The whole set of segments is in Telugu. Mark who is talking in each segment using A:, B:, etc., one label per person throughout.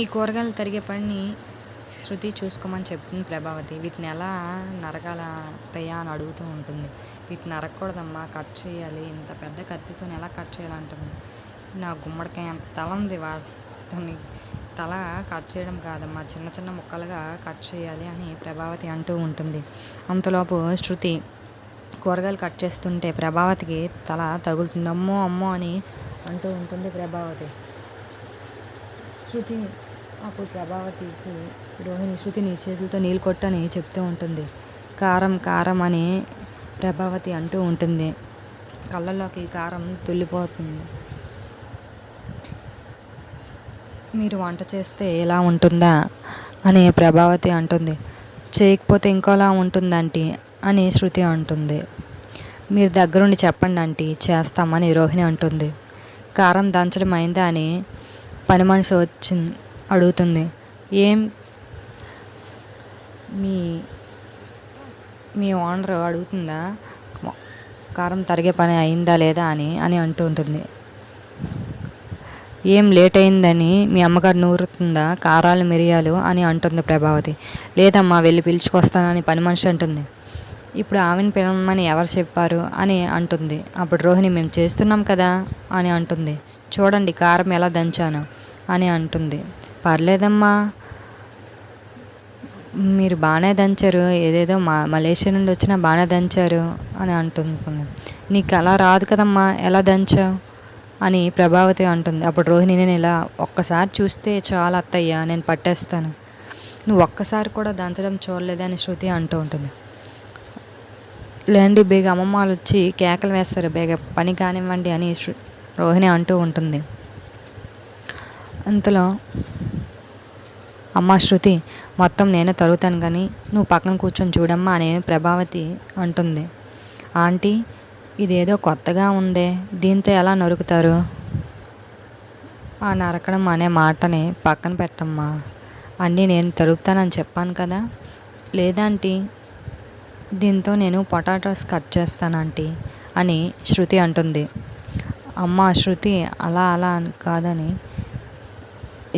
A: ఈ కూరగాయలు తరిగే పని శృతి చూసుకోమని చెప్తుంది ప్రభావతి. వీటిని ఎలా నరకాల అత్తయ్య అని అడుగుతూ ఉంటుంది. వీటిని నరకూడదమ్మా కట్ చేయాలి. ఇంత పెద్ద కత్తితో ఎలా కట్ చేయాలంటుంది నా గుమ్మడికాయ అంత తల ఉంది వాటిని తల కట్ చేయడం కాదమ్మా చిన్న చిన్న ముక్కలుగా కట్ చేయాలి అని ప్రభావతి అంటూ ఉంటుంది. అంతలోపు శృతి కూరగాయలు కట్ చేస్తుంటే ప్రభావతికి తల తగులుతుంది. అమ్మో అమ్మో అని అంటూ ఉంటుంది ప్రభావతి. శృతి అప్పుడు ప్రభావతికి రోహిణి శృతిని చేతులతో నీళ్ళు కొట్టని చెప్తూ ఉంటుంది. కారం కారం అని ప్రభావతి అంటూ ఉంటుంది. కళ్ళలోకి కారం తుల్లిపోతుంది. మీరు వంట చేస్తే ఎలా ఉంటుందా అని ప్రభావతి అంటుంది. చేయకపోతే ఇంకోలా ఉంటుందంటీ అని శృతి అంటుంది. మీరు దగ్గరుండి చెప్పండి అంటీ చేస్తామని రోహిణి అంటుంది. కారం దంచడం అయిందా అని పని మనిషి వచ్చింది అడుగుతుంది ఏం మీ మీ ఓనర్ అడుగుతుందా? కారం తరిగే పని అయిందా లేదా అని అని అంటూ ఉంటుంది. ఏం లేట్ అయిందని మీ అమ్మగారు నూరుతుందా? కారాలు మిరియాలు అని అంటుంది ప్రభావతి. లేదమ్మా వెళ్ళి పిలుచుకొస్తానని పని మనిషి అంటుంది. ఇప్పుడు ఆమెను పిలవమని ఎవరు చెప్పారు అని అంటుంది. అప్పుడు రోహిణి మేము చేస్తున్నాం కదా అని అంటుంది. చూడండి కారం ఎలా దంచాను అని అంటుంది. పర్లేదమ్మా మీరు బాగానే దంచారు. ఏదేదో మా మలేషియా నుండి వచ్చినా బాగానే దంచారు అని అంటుంది. నీకు అలా రాదు కదమ్మా ఎలా దంచావు అని ప్రభావతి అంటుంది. అప్పుడు రోహిణి నేను ఇలా ఒక్కసారి చూస్తే చాలా అత్తయ్య నేను పట్టేస్తాను. నువ్వు ఒక్కసారి కూడా దంచడం చూడలేదని శృతి అంటూ ఉంటుంది. లేండి బేగ అమ్మమ్మ వాళ్ళు వచ్చి కేకలు వేస్తారు బేగ పని కానివ్వండి అని రోహిణి అంటూ ఉంటుంది. అంతలో అమ్మ శృతి మొత్తం నేనే తరుగుతాను కానీ నువ్వు పక్కన కూర్చొని చూడమ్మా అనే ప్రభావతి అంటుంది. ఆంటీ ఇదేదో కొత్తగా ఉందే దీంతో ఎలా నరుకుతారు? ఆ నరకడం అనే మాటని పక్కన పెట్టమ్మా అన్నీ నేను తరుగుతానని చెప్పాను కదా లేదాంటీ దీంతో నేను పొటాటోస్ కట్ చేస్తాను ఆంటీ అని శృతి అంటుంది. అమ్మ శృతి అలా అలా అని కాదని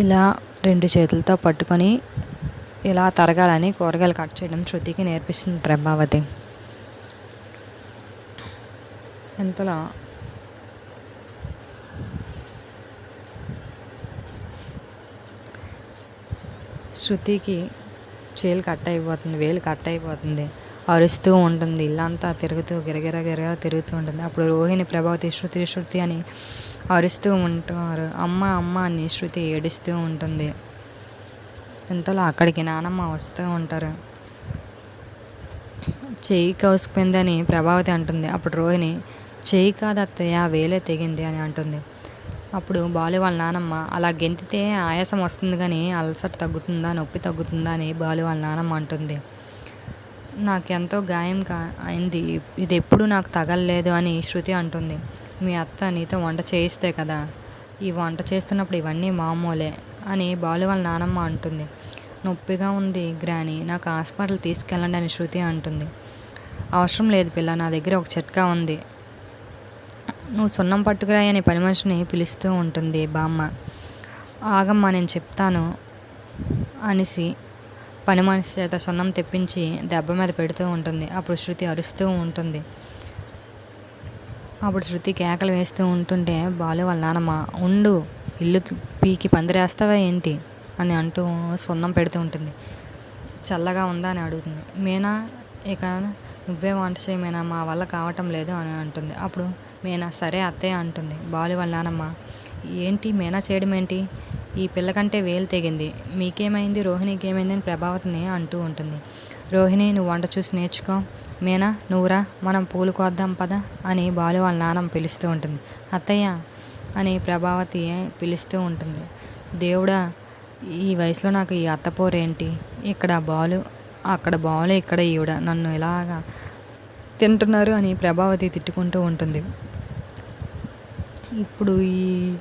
A: ఇలా రెండు చేతులతో పట్టుకొని ఇలా తరగాలని కూరగాయలు కట్ చేయడం శృతికి నేర్పిస్తుంది ప్రభావతి. ఇంతలో శృతికి చేలు కట్ అయిపోతుంది వేలు కట్ అయిపోతుంది. అరుస్తూ ఉంటుంది. ఇల్లంతా తిరుగుతూ గిరగిర గిరగిర తిరుగుతూ ఉంటుంది. అప్పుడు రోహిణి ప్రభావతి శృతి శృతి అని అరుస్తూ ఉంటారు. అమ్మ అమ్మ అని శృతి ఏడుస్తూ ఉంటుంది. ఇంతలో అక్కడికి నానమ్మ వస్తూ ఉంటారు. చెయ్యి కోసుకుపోయిందని ప్రభావతి అంటుంది. అప్పుడు రోహిణి చెయ్యి కాదు అత్తయ్య వేలే తెగింది అని అంటుంది. అప్పుడు బాలు వాళ్ళ నానమ్మ అలా గెంతితే ఆయాసం వస్తుంది కానీ అలసట తగ్గుతుందా నొప్పి తగ్గుతుందా అని బాలు వాళ్ళ నానమ్మ అంటుంది. నాకెంతో గాయం కా అయింది. ఇది ఎప్పుడు నాకు తగలలేదు అని శృతి అంటుంది. మీ అత్త నీతో వంట చేయిస్తే కదా. ఈ వంట చేస్తున్నప్పుడు ఇవన్నీ మామూలే అని బాలు వాళ్ళ నానమ్మ అంటుంది. నొప్పిగా ఉంది గ్రాని నాకు హాస్పిటల్ తీసుకెళ్ళండి అని శృతి అంటుంది. అవసరం లేదు పిల్ల నా దగ్గర ఒక చిట్కా ఉంది. నువ్వు సున్నం పట్టుకురాయి అని పని మనిషిని పిలుస్తూ ఉంటుంది బామ్మ. ఆగమ్మా నేను చెప్తాను అనేసి పని మనిషి చేత సున్నం తెప్పించి దెబ్బ మీద పెడుతూ ఉంటుంది. అప్పుడు శృతి అరుస్తూ ఉంటుంది. అప్పుడు శృతి కేకలు వేస్తూ ఉంటుంటే బాలు వాళ్ళ నానమ్మ ఉండు ఇల్లు పీకి పందిరేస్తావా ఏంటి? అని అంటూ సున్నం పెడుతూ ఉంటుంది. చల్లగా ఉందా? అని అడుగుతుంది. మీనా ఇక నువ్వే వంట చేయమేనా మీనా మా వల్ల కావటం లేదు అని అంటుంది. అప్పుడు మీనా సరే అత్తయ్య అంటుంది. బాలు వాళ్ళ నానమ్మ ఏంటి? మీనా చేయడం ఏంటి? ఈ పిల్లకంటే వేలు తెగింది. మీకేమైంది? రోహిణికి ఏమైంది అని ప్రభావతిని అంటూ ఉంటుంది. రోహిణి నువ్వు వంట చూసి నేర్చుకో. మీనా నువ్వురా మనం పూలు కోద్దాం పద అని బాలు వాళ్ళ నాన్నమ్మ పిలుస్తూ ఉంటుంది. అత్తయ్య అని ప్రభావతి పిలుస్తూ ఉంటుంది. దేవుడా ఈ వయసులో నాకు ఈ అత్తపోరేంటి ఇక్కడ బాలు అక్కడ బాలు ఇక్కడ ఈవిడ. నన్ను ఇలాగా తింటున్నారు అని ప్రభావతి తిట్టుకుంటూ ఉంటుంది. ఇప్పుడు ఈ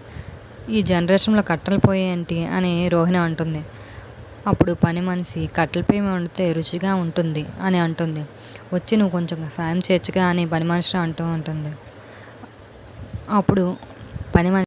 A: ఈ జనరేషన్లో కట్టెలు పోయేంటి అని రోహిణి అంటుంది. అప్పుడు పని మనిషి కట్టెల పొయ్యి వండితే రుచిగా ఉంటుంది అని అంటుంది. వచ్చి నువ్వు కొంచెం సాయం చేయొచ్చుగా అని పని మనిషి అంటూ ఉంటుంది. అప్పుడు పని మనిషి